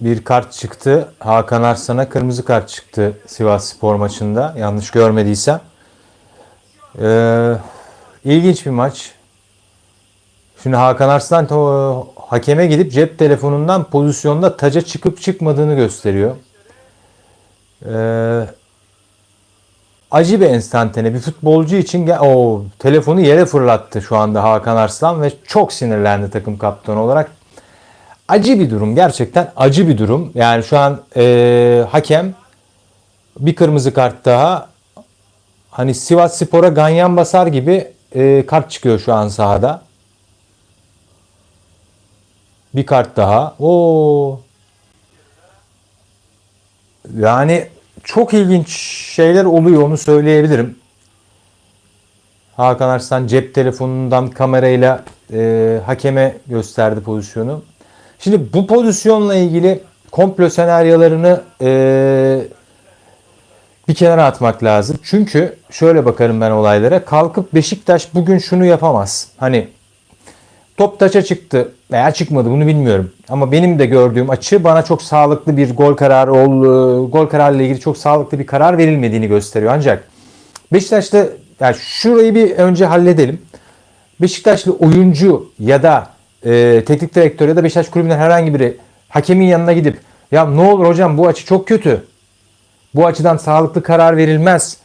bir kart çıktı. Hakan Arslan'a kırmızı kart çıktı Sivas Spor maçında. Yanlış görmediysem. Ee, ilginç bir maç. Şimdi Hakan Arslan hakeme gidip cep telefonundan pozisyonda taca çıkıp çıkmadığını gösteriyor. Ee, acı bir enstantane. Bir futbolcu için o telefonu yere fırlattı şu anda Hakan Arslan ve çok sinirlendi takım kaptanı olarak. Acı bir durum. Gerçekten acı bir durum. Yani şu an e, hakem bir kırmızı kart daha hani Sivas Spor'a ganyan basar gibi e, kart çıkıyor şu an sahada. Bir kart daha. Oo. Yani çok ilginç şeyler oluyor onu söyleyebilirim. Hakan Arslan cep telefonundan kamerayla e, hakeme gösterdi pozisyonu. Şimdi bu pozisyonla ilgili komplo senaryolarını e, bir kenara atmak lazım. Çünkü şöyle bakarım ben olaylara. Kalkıp Beşiktaş bugün şunu yapamaz. Hani top taça çıktı veya çıkmadı bunu bilmiyorum. Ama benim de gördüğüm açı bana çok sağlıklı bir gol kararı ol, gol kararıyla ilgili çok sağlıklı bir karar verilmediğini gösteriyor. Ancak Beşiktaş'ta yani şurayı bir önce halledelim. Beşiktaşlı oyuncu ya da e, teknik direktör ya da Beşiktaş kulübünden herhangi biri hakemin yanına gidip ya ne olur hocam bu açı çok kötü. Bu açıdan sağlıklı karar verilmez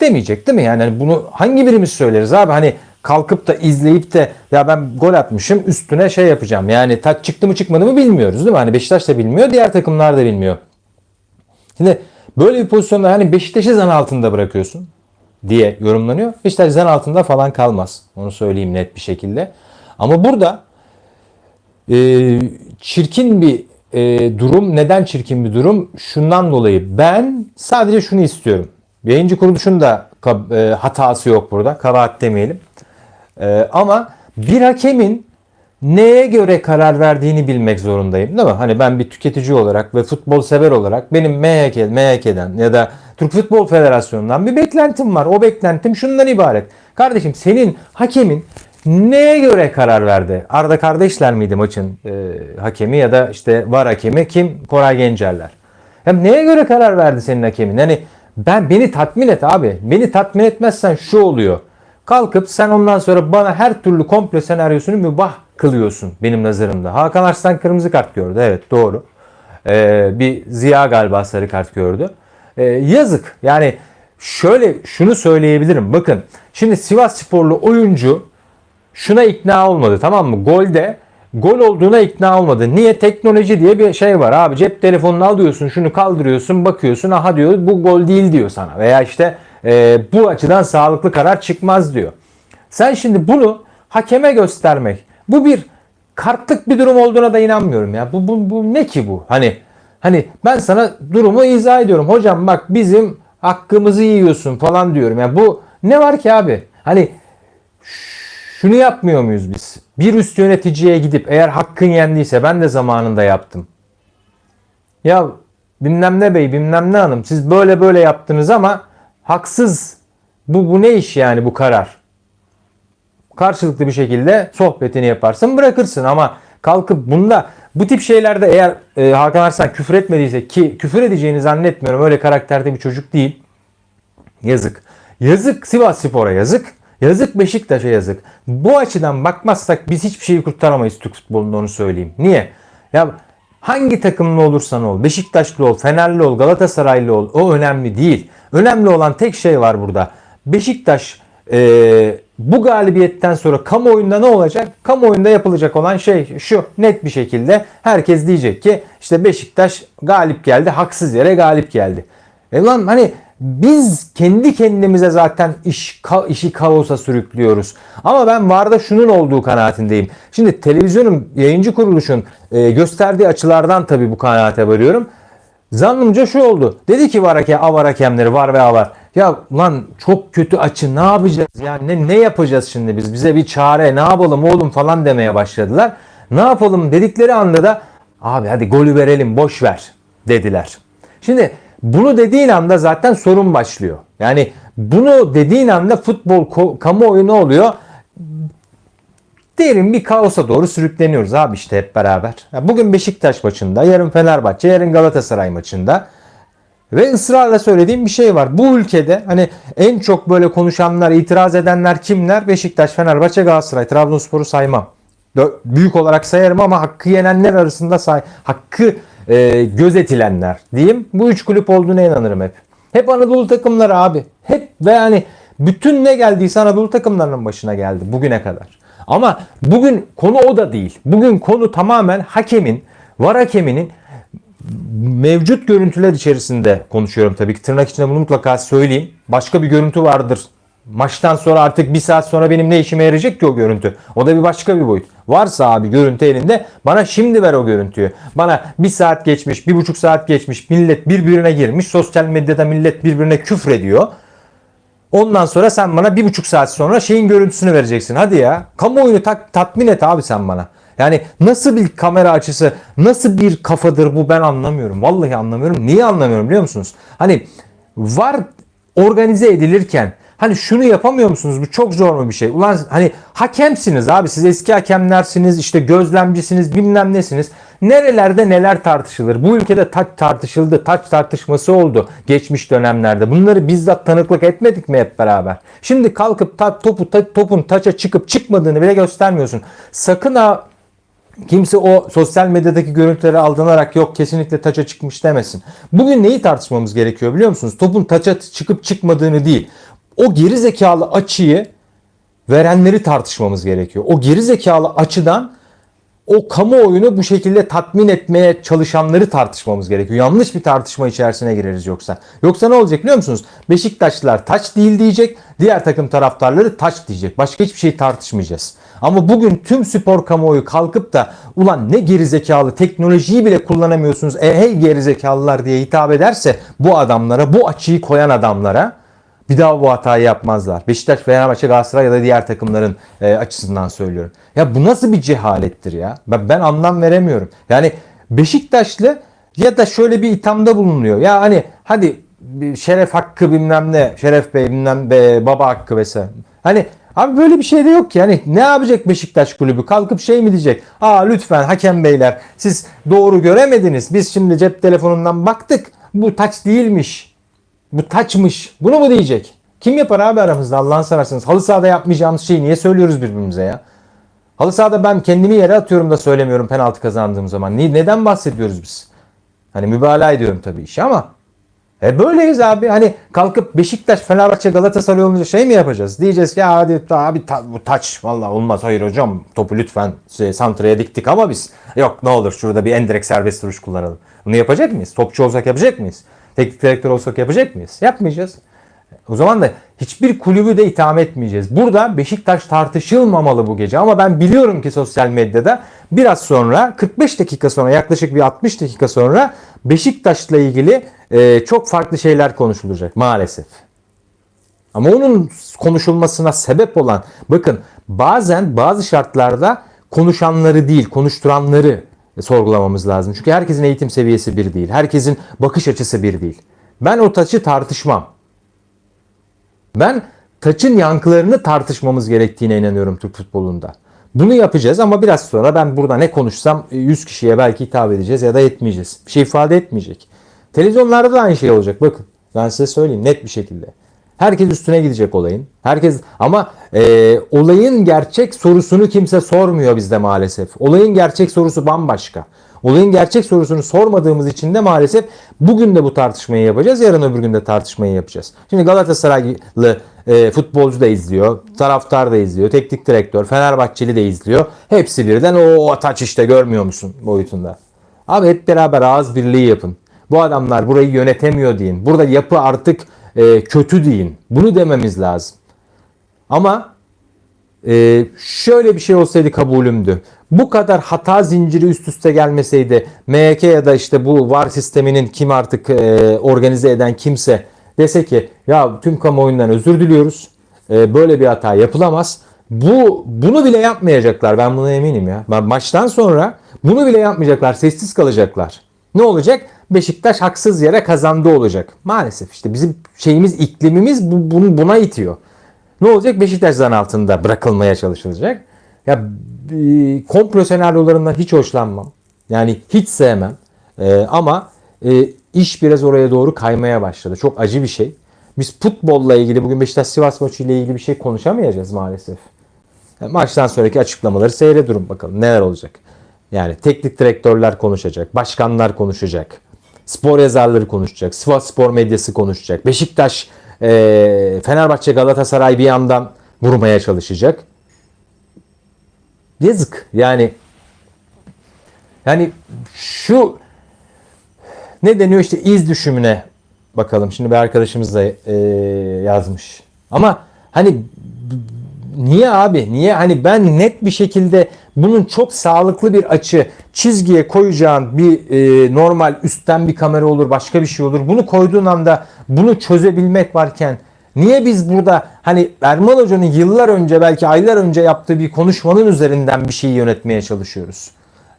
demeyecek değil mi? Yani hani bunu hangi birimiz söyleriz abi? Hani kalkıp da izleyip de ya ben gol atmışım üstüne şey yapacağım. Yani taç çıktı mı çıkmadı mı bilmiyoruz değil mi? Hani Beşiktaş da bilmiyor, diğer takımlar da bilmiyor. Şimdi böyle bir pozisyonda hani Beşiktaş'ı zan altında bırakıyorsun diye yorumlanıyor. Beşiktaş zan altında falan kalmaz. Onu söyleyeyim net bir şekilde. Ama burada e, çirkin bir e, durum. Neden çirkin bir durum? Şundan dolayı ben sadece şunu istiyorum. Yayıncı kuruluşun da e, hatası yok burada. Kabahat demeyelim. E, ama bir hakemin neye göre karar verdiğini bilmek zorundayım değil mi? Hani ben bir tüketici olarak ve futbol sever olarak benim MHK, MHK'den ya da Türk Futbol Federasyonu'ndan bir beklentim var. O beklentim şundan ibaret. Kardeşim senin hakemin neye göre karar verdi? Arda kardeşler miydi maçın e, hakemi ya da işte var hakemi kim? Koray Gencerler. Hem neye göre karar verdi senin hakemin? Hani ben beni tatmin et abi. Beni tatmin etmezsen şu oluyor. Kalkıp sen ondan sonra bana her türlü komplo senaryosunu mübah kılıyorsun benim nazarımda. Hakan Arslan kırmızı kart gördü. Evet doğru. Ee, bir Ziya galiba sarı kart gördü. Ee, yazık. Yani şöyle şunu söyleyebilirim. Bakın şimdi Sivas sporlu oyuncu şuna ikna olmadı tamam mı? Golde gol olduğuna ikna olmadı. Niye? Teknoloji diye bir şey var abi. Cep telefonunu alıyorsun, şunu kaldırıyorsun, bakıyorsun. Aha diyor bu gol değil diyor sana. Veya işte e, bu açıdan sağlıklı karar çıkmaz diyor. Sen şimdi bunu hakeme göstermek. Bu bir kartlık bir durum olduğuna da inanmıyorum ya. Bu, bu, bu ne ki bu? Hani hani ben sana durumu izah ediyorum. Hocam bak bizim hakkımızı yiyorsun falan diyorum. Ya bu ne var ki abi? Hani şunu yapmıyor muyuz biz? Bir üst yöneticiye gidip eğer hakkın yendiyse ben de zamanında yaptım. Ya bilmem ne bey bilmem ne hanım siz böyle böyle yaptınız ama haksız. Bu, bu ne iş yani bu karar? Karşılıklı bir şekilde sohbetini yaparsın bırakırsın ama kalkıp bunda bu tip şeylerde eğer e, Hakan Arslan küfür etmediyse ki küfür edeceğini zannetmiyorum öyle karakterde bir çocuk değil. Yazık. Yazık Sivas Spor'a yazık. Yazık Beşiktaş'a yazık. Bu açıdan bakmazsak biz hiçbir şeyi kurtaramayız Türk futbolunda onu söyleyeyim. Niye? Ya hangi takımlı olursan ol, Beşiktaşlı ol, Fenerli ol, Galatasaraylı ol o önemli değil. Önemli olan tek şey var burada. Beşiktaş e, bu galibiyetten sonra kamuoyunda ne olacak? Kamuoyunda yapılacak olan şey şu net bir şekilde herkes diyecek ki işte Beşiktaş galip geldi, haksız yere galip geldi. E lan hani biz kendi kendimize zaten iş ka- işi kaosa sürüklüyoruz. Ama ben VAR'da şunun olduğu kanaatindeyim. Şimdi televizyonun, yayıncı kuruluşun e, gösterdiği açılardan tabii bu kanaate varıyorum. Zannımca şu oldu. Dedi ki var hakem, avar hakemleri var ve avar. Ya lan çok kötü açı ne yapacağız? Ya ne, ne yapacağız şimdi biz? Bize bir çare ne yapalım oğlum falan demeye başladılar. Ne yapalım dedikleri anda da abi hadi golü verelim boş ver dediler. Şimdi bunu dediğin anda zaten sorun başlıyor. Yani bunu dediğin anda futbol kamuoyu ne oluyor? derin bir kaosa doğru sürükleniyoruz abi işte hep beraber. Bugün Beşiktaş maçında, yarın Fenerbahçe, yarın Galatasaray maçında ve ısrarla söylediğim bir şey var. Bu ülkede hani en çok böyle konuşanlar, itiraz edenler kimler? Beşiktaş, Fenerbahçe, Galatasaray. Trabzonspor'u saymam. Büyük olarak sayarım ama hakkı yenenler arasında say hakkı e, gözetilenler diyeyim. Bu üç kulüp olduğuna inanırım hep. Hep Anadolu takımları abi. Hep ve yani bütün ne geldiyse Anadolu takımlarının başına geldi bugüne kadar. Ama bugün konu o da değil. Bugün konu tamamen hakemin, var hakeminin mevcut görüntüler içerisinde konuşuyorum tabii ki. Tırnak içinde bunu mutlaka söyleyeyim. Başka bir görüntü vardır. Maçtan sonra artık bir saat sonra benim ne işime yarayacak ki o görüntü? O da bir başka bir boyut. Varsa abi görüntü elinde bana şimdi ver o görüntüyü. Bana bir saat geçmiş, bir buçuk saat geçmiş, millet birbirine girmiş. Sosyal medyada millet birbirine küfrediyor. Ondan sonra sen bana bir buçuk saat sonra şeyin görüntüsünü vereceksin. Hadi ya. Kamuoyunu tak, tatmin et abi sen bana. Yani nasıl bir kamera açısı, nasıl bir kafadır bu ben anlamıyorum. Vallahi anlamıyorum. Niye anlamıyorum biliyor musunuz? Hani var organize edilirken hani şunu yapamıyor musunuz? Bu çok zor mu bir şey? Ulan hani hakemsiniz abi. Siz eski hakemlersiniz, işte gözlemcisiniz, bilmem nesiniz. Nerelerde neler tartışılır? Bu ülkede taç tartışıldı. Taç tartışması oldu geçmiş dönemlerde. Bunları bizzat tanıklık etmedik mi hep beraber? Şimdi kalkıp ta, topu ta, topun taça çıkıp çıkmadığını bile göstermiyorsun. Sakın ha Kimse o sosyal medyadaki görüntüleri aldanarak yok kesinlikle taça çıkmış demesin. Bugün neyi tartışmamız gerekiyor biliyor musunuz? Topun taça çıkıp çıkmadığını değil. O geri zekalı açıyı verenleri tartışmamız gerekiyor. O geri zekalı açıdan o kamuoyunu bu şekilde tatmin etmeye çalışanları tartışmamız gerekiyor. Yanlış bir tartışma içerisine gireriz yoksa. Yoksa ne olacak biliyor musunuz? Beşiktaşlılar taç değil diyecek, diğer takım taraftarları taç diyecek. Başka hiçbir şey tartışmayacağız. Ama bugün tüm spor kamuoyu kalkıp da ulan ne gerizekalı teknolojiyi bile kullanamıyorsunuz e hey gerizekalılar diye hitap ederse bu adamlara, bu açıyı koyan adamlara bir daha bu hatayı yapmazlar. Beşiktaş, Fenerbahçe, Galatasaray ya da diğer takımların e, açısından söylüyorum. Ya bu nasıl bir cehalettir ya? Ben, ben anlam veremiyorum. Yani Beşiktaşlı ya da şöyle bir ithamda bulunuyor. Ya hani hadi şeref hakkı bilmem ne, şeref bey bilmem be, baba hakkı vesaire. Hani Abi böyle bir şey de yok ki. Yani ne yapacak Beşiktaş kulübü? Kalkıp şey mi diyecek? Aa lütfen hakem beyler siz doğru göremediniz. Biz şimdi cep telefonundan baktık. Bu taç değilmiş. Bu taçmış. Bunu mu diyecek? Kim yapar abi aramızda Allah'ını seversiniz. Halı sahada yapmayacağımız şeyi niye söylüyoruz birbirimize ya? Halı sahada ben kendimi yere atıyorum da söylemiyorum penaltı kazandığım zaman. Ni- Neden bahsediyoruz biz? Hani mübalağa ediyorum tabii işi ama e böyleyiz abi. Hani kalkıp Beşiktaş, Fenerbahçe, Galatasaray olunca şey mi yapacağız? Diyeceğiz ki hadi abi ta, bu taç vallahi olmaz. Hayır hocam topu lütfen şey, santraya diktik ama biz yok ne olur şurada bir endirek serbest vuruş kullanalım. Bunu yapacak mıyız? Topçu olsak yapacak mıyız? Teknik direktör olsak yapacak mıyız? Yapmayacağız. O zaman da hiçbir kulübü de itham etmeyeceğiz. Burada Beşiktaş tartışılmamalı bu gece ama ben biliyorum ki sosyal medyada biraz sonra 45 dakika sonra yaklaşık bir 60 dakika sonra Beşiktaş'la ilgili e, çok farklı şeyler konuşulacak maalesef. Ama onun konuşulmasına sebep olan bakın bazen bazı şartlarda konuşanları değil konuşturanları sorgulamamız lazım. Çünkü herkesin eğitim seviyesi bir değil. Herkesin bakış açısı bir değil. Ben o taçı tartışmam. Ben taçın yankılarını tartışmamız gerektiğine inanıyorum Türk futbolunda. Bunu yapacağız ama biraz sonra ben burada ne konuşsam 100 kişiye belki hitap edeceğiz ya da etmeyeceğiz. Bir şey ifade etmeyecek. Televizyonlarda da aynı şey olacak bakın. Ben size söyleyeyim net bir şekilde. Herkes üstüne gidecek olayın. Herkes ama e, olayın gerçek sorusunu kimse sormuyor bizde maalesef. Olayın gerçek sorusu bambaşka. Olayın gerçek sorusunu sormadığımız için de maalesef bugün de bu tartışmayı yapacağız. Yarın öbür gün de tartışmayı yapacağız. Şimdi Galatasaraylı e, futbolcu da izliyor. Taraftar da izliyor. Teknik direktör, Fenerbahçeli de izliyor. Hepsi birden o taç işte görmüyor musun boyutunda. Abi hep beraber ağız birliği yapın. Bu adamlar burayı yönetemiyor deyin. Burada yapı artık e, kötü deyin. Bunu dememiz lazım. Ama e, şöyle bir şey olsaydı kabulümdü. Bu kadar hata zinciri üst üste gelmeseydi MHK ya da işte bu VAR sisteminin kim artık e, organize eden kimse dese ki ya tüm kamuoyundan özür diliyoruz. E, böyle bir hata yapılamaz. Bu bunu bile yapmayacaklar. Ben buna eminim ya. Maçtan sonra bunu bile yapmayacaklar. Sessiz kalacaklar. Ne olacak? Beşiktaş haksız yere kazandı olacak. Maalesef işte bizim şeyimiz iklimimiz bu, bunu buna itiyor. Ne olacak? Beşiktaş zan altında bırakılmaya çalışılacak. Ya e, komplo senaryolarından hiç hoşlanmam. Yani hiç sevmem. E, ama e, iş biraz oraya doğru kaymaya başladı. Çok acı bir şey. Biz futbolla ilgili bugün Beşiktaş Sivas maçı ile ilgili bir şey konuşamayacağız maalesef. Yani maçtan sonraki açıklamaları seyrediyorum bakalım neler olacak. Yani teknik direktörler konuşacak, başkanlar konuşacak, spor yazarları konuşacak, Sivas Spor medyası konuşacak, Beşiktaş, e, Fenerbahçe, Galatasaray bir yandan vurmaya çalışacak. Yazık yani yani şu ne deniyor işte iz düşümüne bakalım. Şimdi bir arkadaşımız da e, yazmış. Ama hani niye abi? Niye? Hani ben net bir şekilde bunun çok sağlıklı bir açı çizgiye koyacağın bir e, normal üstten bir kamera olur, başka bir şey olur. Bunu koyduğun anda bunu çözebilmek varken niye biz burada hani Erman Hoca'nın yıllar önce belki aylar önce yaptığı bir konuşmanın üzerinden bir şeyi yönetmeye çalışıyoruz?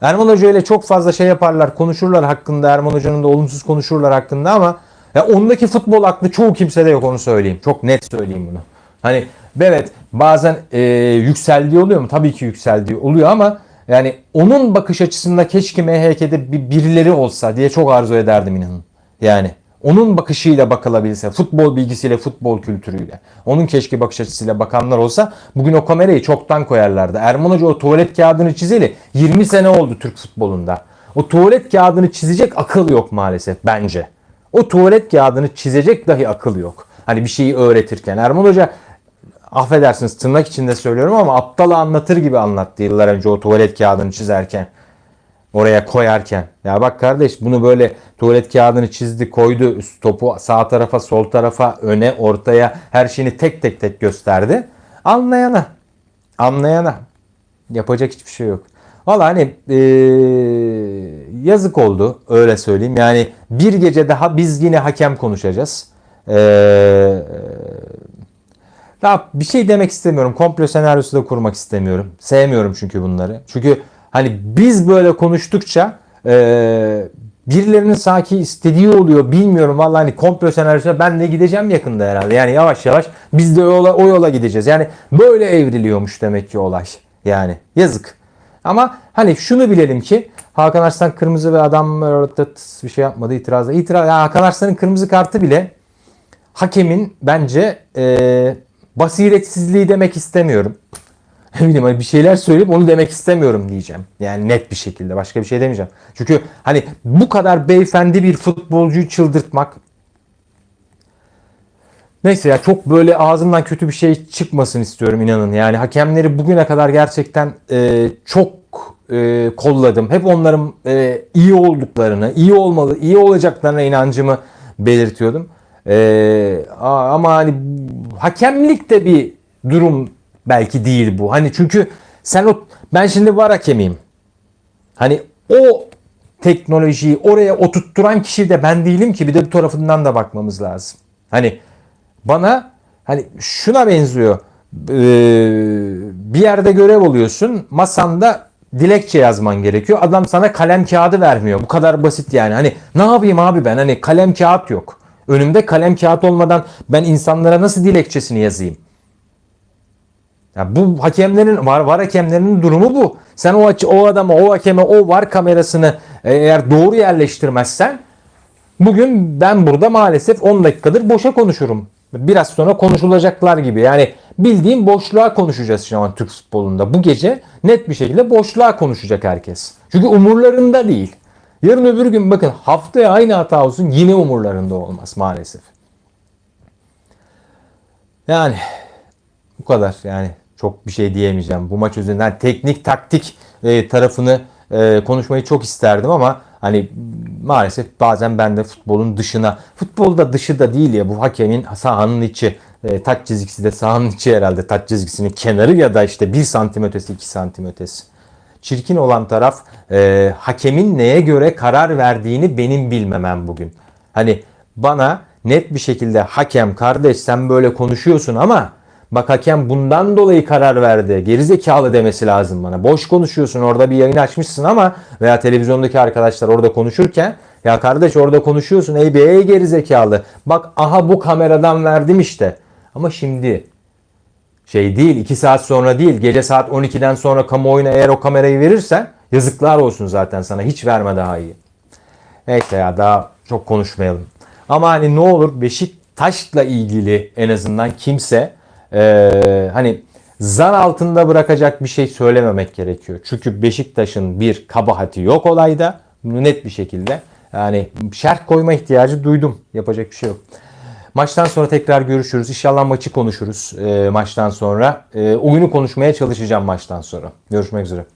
Erman Hoca ile çok fazla şey yaparlar, konuşurlar hakkında. Erman Hoca'nın da olumsuz konuşurlar hakkında ama ya ondaki futbol aklı çoğu kimsede yok onu söyleyeyim. Çok net söyleyeyim bunu. Hani evet bazen e, yükseldiği oluyor mu? Tabii ki yükseldiği oluyor ama yani onun bakış açısında keşke MHK'de bir birileri olsa diye çok arzu ederdim inanın. Yani onun bakışıyla bakılabilse, futbol bilgisiyle, futbol kültürüyle. Onun keşke bakış açısıyla bakanlar olsa bugün o kamerayı çoktan koyarlardı. Erman Hoca o tuvalet kağıdını çizeli 20 sene oldu Türk futbolunda. O tuvalet kağıdını çizecek akıl yok maalesef bence. O tuvalet kağıdını çizecek dahi akıl yok. Hani bir şeyi öğretirken. Erman Hoca affedersiniz tırnak içinde söylüyorum ama aptala anlatır gibi anlattı yıllar önce o tuvalet kağıdını çizerken oraya koyarken. Ya bak kardeş bunu böyle tuvalet kağıdını çizdi koydu üst topu sağ tarafa sol tarafa öne ortaya her şeyini tek tek tek gösterdi. Anlayana anlayana yapacak hiçbir şey yok. Valla hani eee, yazık oldu öyle söyleyeyim. Yani bir gece daha biz yine hakem konuşacağız. Eee daha bir şey demek istemiyorum. Komplo senaryosu da kurmak istemiyorum. Sevmiyorum çünkü bunları. Çünkü hani biz böyle konuştukça e, birilerinin sanki istediği oluyor. Bilmiyorum vallahi hani komplo senaryosuna ben de gideceğim yakında herhalde. Yani yavaş yavaş biz de o yola, o yola gideceğiz. Yani böyle evriliyormuş demek ki olay. Yani yazık. Ama hani şunu bilelim ki Hakan Arslan kırmızı ve adam bir şey yapmadı itirazda. İtiraz, ya Hakan Arslan'ın kırmızı kartı bile hakemin bence e, basiretsizliği demek istemiyorum. Ne bileyim hani bir şeyler söyleyip onu demek istemiyorum diyeceğim. Yani net bir şekilde başka bir şey demeyeceğim. Çünkü hani bu kadar beyefendi bir futbolcuyu çıldırtmak Neyse ya çok böyle ağzımdan kötü bir şey çıkmasın istiyorum inanın. Yani hakemleri bugüne kadar gerçekten e, çok e, kolladım. Hep onların e, iyi olduklarını, iyi olmalı, iyi olacaklarına inancımı belirtiyordum. E, ama hani hakemlik de bir durum belki değil bu. Hani çünkü sen o ben şimdi var hakemiyim. Hani o teknolojiyi oraya oturtturan kişi de ben değilim ki bir de bu tarafından da bakmamız lazım. Hani bana hani şuna benziyor. Ee, bir yerde görev oluyorsun. Masanda dilekçe yazman gerekiyor. Adam sana kalem kağıdı vermiyor. Bu kadar basit yani. Hani ne yapayım abi ben? Hani kalem kağıt yok. Önümde kalem kağıt olmadan ben insanlara nasıl dilekçesini yazayım? Ya bu hakemlerin var var hakemlerinin durumu bu. Sen o o adama, o hakeme, o var kamerasını e, eğer doğru yerleştirmezsen bugün ben burada maalesef 10 dakikadır boşa konuşurum. Biraz sonra konuşulacaklar gibi. Yani bildiğim boşluğa konuşacağız şu an Türk futbolunda. Bu gece net bir şekilde boşluğa konuşacak herkes. Çünkü umurlarında değil. Yarın öbür gün bakın haftaya aynı hata olsun yine umurlarında olmaz maalesef. Yani bu kadar yani çok bir şey diyemeyeceğim. Bu maç üzerinden teknik taktik e, tarafını e, konuşmayı çok isterdim ama hani maalesef bazen ben de futbolun dışına futbolda dışı da değil ya bu hakemin sahanın içi e, taç çizgisi de sahanın içi herhalde taç çizgisinin kenarı ya da işte 1 santim ötesi 2 santim ötesi. Çirkin olan taraf e, hakemin neye göre karar verdiğini benim bilmemem bugün. Hani bana net bir şekilde hakem kardeş sen böyle konuşuyorsun ama bak hakem bundan dolayı karar verdi. Gerizekalı demesi lazım bana. Boş konuşuyorsun orada bir yayın açmışsın ama veya televizyondaki arkadaşlar orada konuşurken ya kardeş orada konuşuyorsun ey be ey gerizekalı. Bak aha bu kameradan verdim işte. Ama şimdi Şey değil 2 saat sonra değil gece saat 12'den sonra kamuoyuna eğer o kamerayı verirsen yazıklar olsun zaten sana hiç verme daha iyi. Neyse ya daha çok konuşmayalım. Ama hani ne olur Beşiktaş'la ilgili en azından kimse eee, hani zan altında bırakacak bir şey söylememek gerekiyor. Çünkü Beşiktaş'ın bir kabahati yok olayda. Net bir şekilde. Yani şerh koyma ihtiyacı duydum. Yapacak bir şey yok. Maçtan sonra tekrar görüşürüz. İnşallah maçı konuşuruz eee, maçtan sonra. Eee, oyunu konuşmaya çalışacağım maçtan sonra. Görüşmek üzere.